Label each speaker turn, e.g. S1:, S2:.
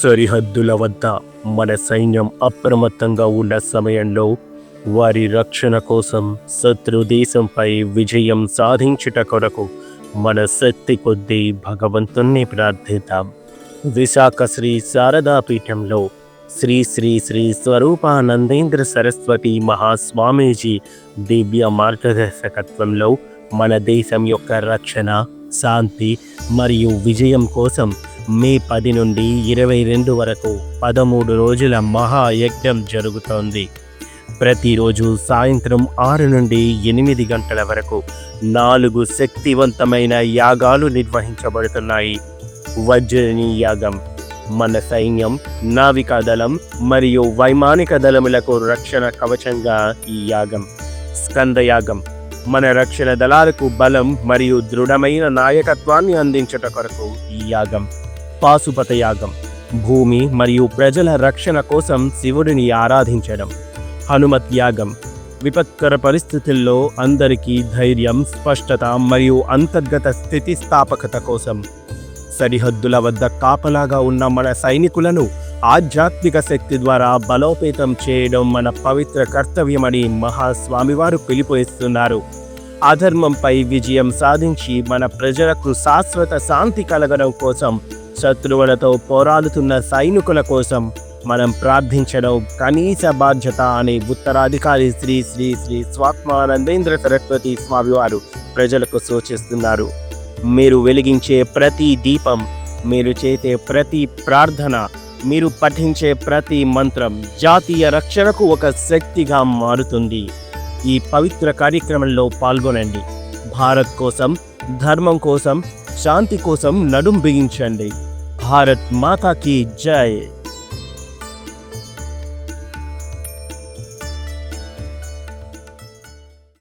S1: సరిహద్దుల వద్ద మన సైన్యం అప్రమత్తంగా ఉన్న సమయంలో వారి రక్షణ కోసం శత్రు దేశంపై విజయం సాధించుట కొరకు మన శక్తి కొద్దీ భగవంతుణ్ణి ప్రార్థిద్దాం. విశాఖ శ్రీ శారదా పీఠంలో శ్రీ శ్రీ శ్రీ స్వరూపానందేంద్ర సరస్వతి మహాస్వామీజీ దివ్య మార్గదర్శకత్వంలో మన దేశం యొక్క రక్షణ శాంతి మరియు విజయం కోసం మే పది నుండి ఇరవై రెండు వరకు పదమూడు రోజుల మహాయజ్ఞం జరుగుతోంది. ప్రతిరోజు సాయంత్రం ఆరు నుండి ఎనిమిది గంటల వరకు నాలుగు శక్తివంతమైన యాగాలు నిర్వహించబడుతున్నాయి. వజ్రని యాగం మన సైన్యం నావికా దళం మరియు వైమానిక దళములకు రక్షణ కవచంగా ఈ యాగం. స్కందయాగం మన రక్షణ దళాలకు బలం మరియు దృఢమైన నాయకత్వాన్ని అందించట కొరకు ఈ యాగం. పాశుపత యాగం భూమి మరియు ప్రజల రక్షణ కోసం శివుడిని ఆరాధించడం హనుమత్ యాగం. విపత్కర పరిస్థితుల్లో అందరికీ ధైర్యం స్పష్టత మరియు అంతర్గత స్థితిస్థాపకత కోసం సరిహద్దుల వద్ద కాపలాగా ఉన్న మన సైనికులను ఆధ్యాత్మిక శక్తి ద్వారా బలోపేతం చేయడం మన పవిత్ర కర్తవ్యమని మహాస్వామివారు పిలుపునిస్తున్నారు. అధర్మంపై విజయం సాధించి మన ప్రజలకు శాశ్వత శాంతి కలగడం కోసం శత్రువులతో పోరాడుతున్న సైనికుల కోసం మనం ప్రార్థించడం కనీస బాధ్యత అనే ఉత్తరాధికారి శ్రీ శ్రీ శ్రీ స్వాత్మానందేంద్ర సరస్వతి స్వామివారు ప్రజలకు సూచిస్తున్నారు. మీరు వెలిగించే ప్రతి దీపం మీరు చేసే ప్రతి ప్రార్థన మీరు పఠించే ప్రతి మంత్రం జాతీయ రక్షణకు ఒక శక్తిగా మారుతుంది. ఈ పవిత్ర కార్యక్రమంలో పాల్గొనండి. భారత్ కోసం ధర్మం కోసం శాంతి కోసం నడుం బిగించండి. భారత్ మాతాకి జై.